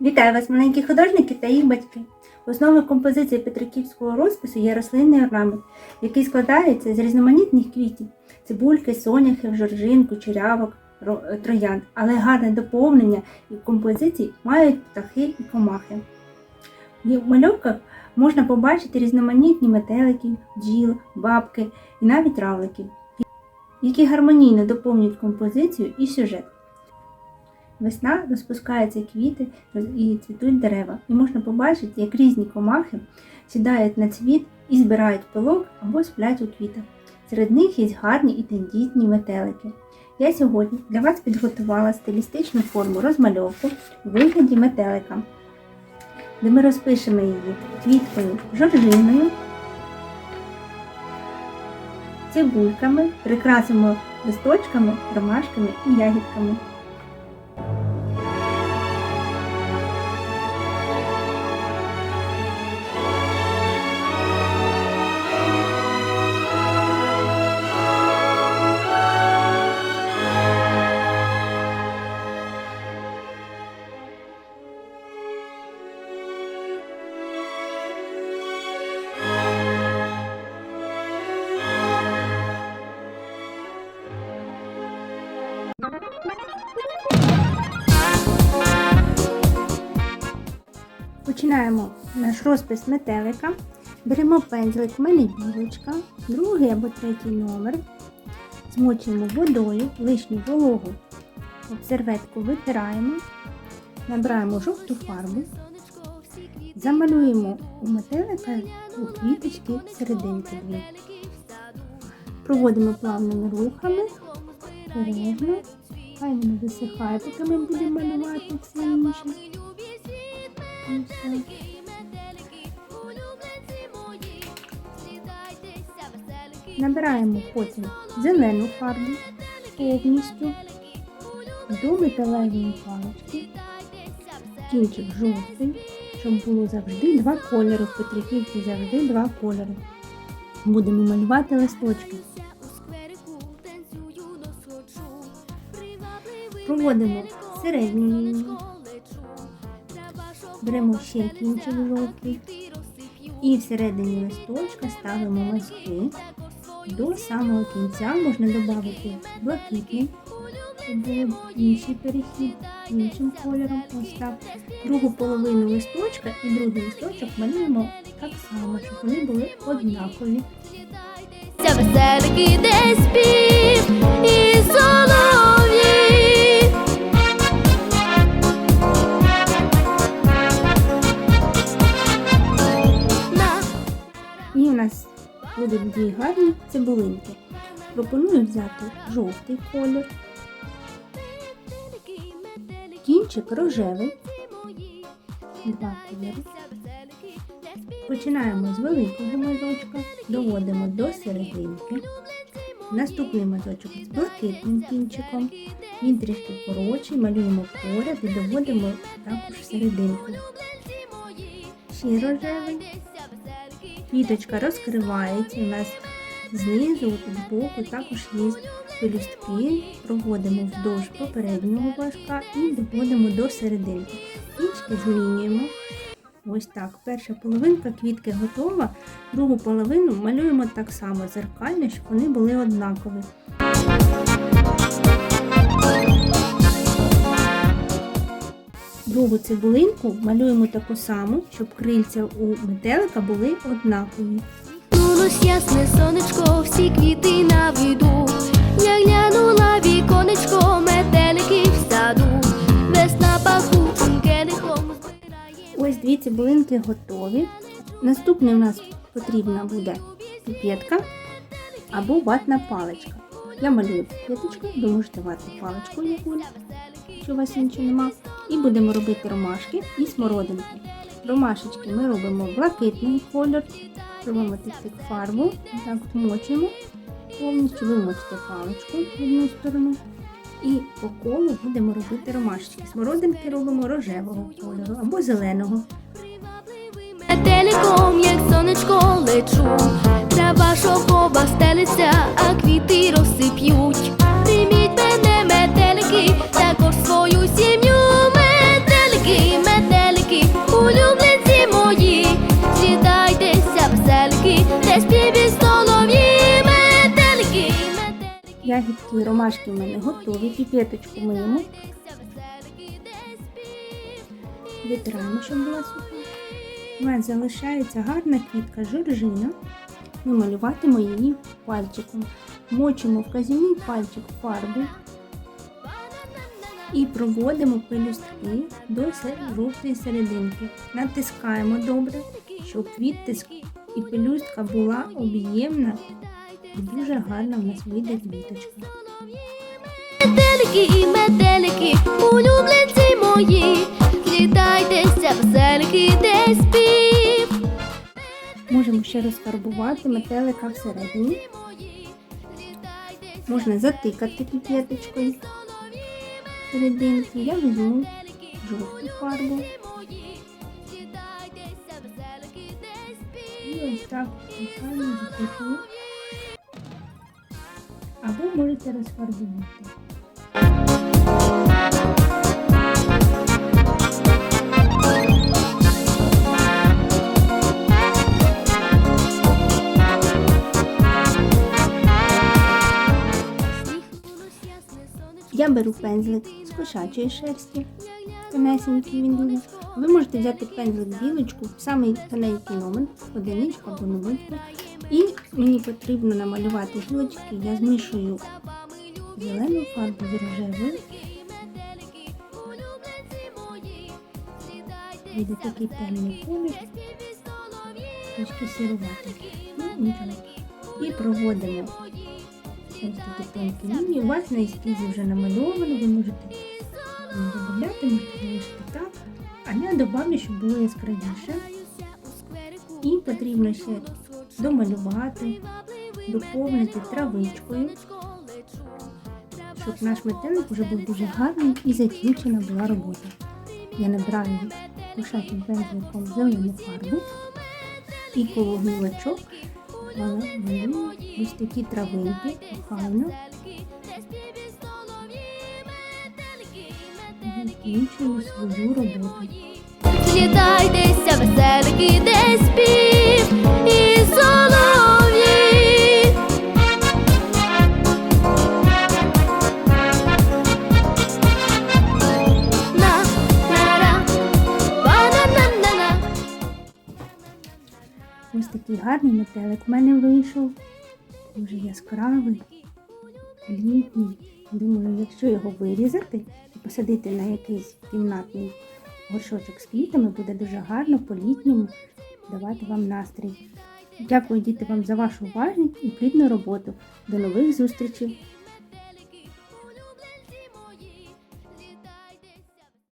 Вітаю вас, маленькі художники та їх батьки. Основою композиції петриківського розпису є рослинний орнамент, який складається з різноманітних квітів цибульки, соняхів, жоржин, кучерявок, ро- троянд, але гарне доповнення і композицій мають птахи і комахи. В мальовках можна побачити різноманітні метелики, бджіл, бабки і навіть равликів, які гармонійно доповнюють композицію і сюжет. Весна розпускаються квіти і цвітуть дерева, і можна побачити, як різні комахи сідають на цвіт і збирають пилок або сплять у квітах. Серед них є гарні і тендітні метелики. Я сьогодні для вас підготувала стилістичну форму розмальовку у вигляді метелика, де ми розпишемо її квіткою жоржиною, цибульками, прикрасимо листочками, ромашками і ягідками. Починаємо наш розпис метелика. Беремо пензлик, в мене білочка, другий або третій номер. Змочуємо водою, лишню вологу. Об серветку витираємо, набираємо жовту фарбу, замалюємо у метелика у квіточки серединки дві. Проводимо плавними рухами, обережно. Хай воно висихає, поки ми будемо малювати все інше. Набираємо потім зелену фарбу повністю. до металевої палички, кінчик жовтий, щоб було завжди два кольори. В Петриківці завжди два кольори. Будемо малювати листочки. Проводимо середню лінію, беремо ще кінчик жовтий і всередині листочка ставимо мазки. До самого кінця можна додати блакитний, був інший перехід іншим кольором. Ось так. Другу половину листочка і другий листочок малюємо так само, щоб вони були однакові. Веселики десь спів і солов'ї. І у нас будуть дві гарні цибулинки. Пропоную взяти жовтий колір, кінчик рожевий, два кольори. Починаємо з великого мазочка, доводимо до серединки. Наступний мазочок з блакитним кінчиком. Він трішки коротший, малюємо поряд і доводимо також серединку. Ще рожевий. Квіточка розкривається. У нас знизу, з боку також є пелюстки. Проводимо вздовж попереднього важка і доводимо до серединки. Кінчики змінюємо. Ось так. Перша половинка квітки готова. Другу половину малюємо так само зеркально, щоб вони були однакові. Другу цибулинку малюємо таку саму, щоб крильця у метелика були однакові. Нулось ясне сонечко, всі квіти на виду. Я глянула віконечко, метелики в саду. Весна пахучим келихом збирає. Ось дві цибулинки готові. Наступне у нас потрібна буде піпетка або ватна паличка. Я малюю піпеточку, ви можете ватну паличку яку, якщо у вас іншої нема. І будемо робити ромашки і смородинки. Ромашечки ми робимо блакитний колір, робимо тик фарбу, так вмочуємо повністю, вимочите паличку в одну сторону. І по колу будемо робити ромашечки. Смородинки робимо рожевого кольору або зеленого. Метеликом, як сонечко лечу. Трава шовкова стелиться, такі ромашки в мене готові. Піпеточку миємо. Витираємо, щоб була суха. У мене залишається гарна квітка жоржина. Ми малюватимо її пальчиком. Мочимо вказівний пальчик в фарбу і проводимо пелюстки до жовтої серединки. Натискаємо добре, щоб відтиск і пелюстка була об'ємна і дуже гарна в нас вийде квіточка. Метелики і метелики, улюбленці мої, злітайтеся, веселики, де спів. Можемо ще розфарбувати метелика всередині. Можна затикати піпеточкою серединки. Я візьму жовту фарбу. І ось так файно затикаю. Або можете розфарбувати. Я беру пензлик з кошачої шерсті. Тонесенький він дуже. Ви можете взяти пензлик білочку, самий тоненький номер, одиничку або нуличку. І мені потрібно намалювати гілочки. Я змішую зелену фарбу з рожевою. Буде такий темний колір, трішки сірувати. Ну. І проводимо ось такі тонкі лінії. У вас на ескізі вже намальовано, ви можете додати, можете залишити так. А я додам, щоб було яскравіше. І потрібно ще домалювати, доповнити травичкою, щоб наш метелик вже був дуже гарний і закінчена була робота. Я набираю кошатим пензликом зелену фарбу і коло гілочок ось такі травинки, охайно. Закінчую свою роботу. Злітайтеся, веселики, де спів Ось такий гарний метелик в мене вийшов. Дуже яскравий, літній. Думаю, якщо його вирізати і посадити на якийсь кімнатний горшочок з квітами, буде дуже гарно по-літньому давати вам настрій. Дякую, діти, вам за вашу уважність і плідну роботу. До нових зустрічей!